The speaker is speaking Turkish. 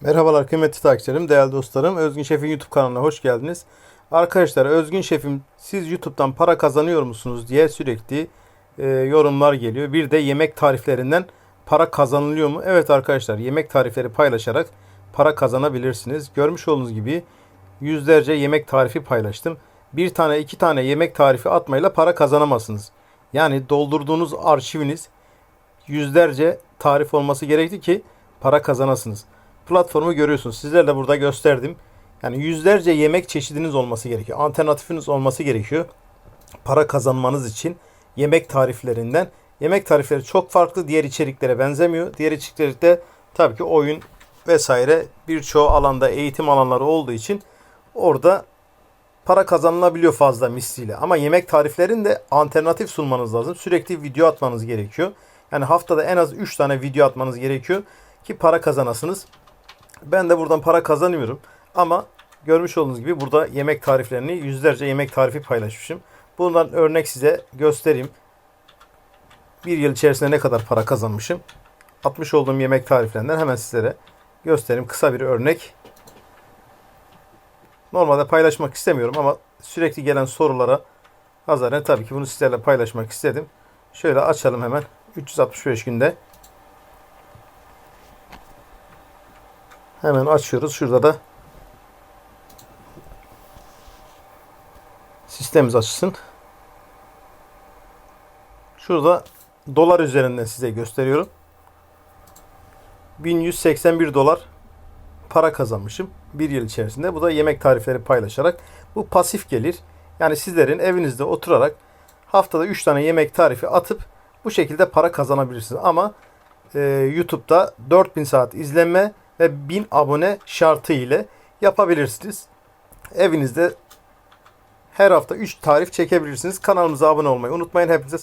Merhabalar kıymetli takipçilerim, değerli dostlarım. Özgün Şef'in YouTube kanalına hoş geldiniz. Arkadaşlar Özgün Şef'im siz YouTube'dan para kazanıyor musunuz diye sürekli e, yorumlar geliyor. Bir de yemek tariflerinden para kazanılıyor mu? Evet arkadaşlar yemek tarifleri paylaşarak para kazanabilirsiniz. Görmüş olduğunuz gibi yüzlerce yemek tarifi paylaştım. Bir tane iki tane yemek tarifi atmayla para kazanamazsınız. Yani doldurduğunuz arşiviniz yüzlerce tarif olması gerekti ki para kazanasınız. Platformu görüyorsunuz. Sizler de burada gösterdim. Yani yüzlerce yemek çeşidiniz olması gerekiyor. Alternatifiniz olması gerekiyor. Para kazanmanız için yemek tariflerinden. Yemek tarifleri çok farklı. Diğer içeriklere benzemiyor. Diğer içeriklerde tabii ki oyun vesaire birçoğu alanda eğitim alanları olduğu için orada para kazanılabiliyor fazla misliyle. Ama yemek tariflerinde alternatif sunmanız lazım. Sürekli video atmanız gerekiyor. Yani haftada en az 3 tane video atmanız gerekiyor ki para kazanasınız. Ben de buradan para kazanıyorum. Ama görmüş olduğunuz gibi burada yemek tariflerini yüzlerce yemek tarifi paylaşmışım. Bundan örnek size göstereyim. Bir yıl içerisinde ne kadar para kazanmışım. Atmış olduğum yemek tariflerinden hemen sizlere göstereyim. Kısa bir örnek. Normalde paylaşmak istemiyorum ama sürekli gelen sorulara nazaren tabii ki bunu sizlerle paylaşmak istedim. Şöyle açalım hemen. 365 günde. Hemen açıyoruz. Şurada da sistemimiz açsın. Şurada dolar üzerinden size gösteriyorum. 1181 dolar para kazanmışım bir yıl içerisinde. Bu da yemek tarifleri paylaşarak. Bu pasif gelir. Yani sizlerin evinizde oturarak haftada 3 tane yemek tarifi atıp bu şekilde para kazanabilirsiniz. Ama e, YouTube'da 4000 saat izlenme ve 1000 abone şartı ile yapabilirsiniz. Evinizde her hafta 3 tarif çekebilirsiniz. Kanalımıza abone olmayı unutmayın. Hepinize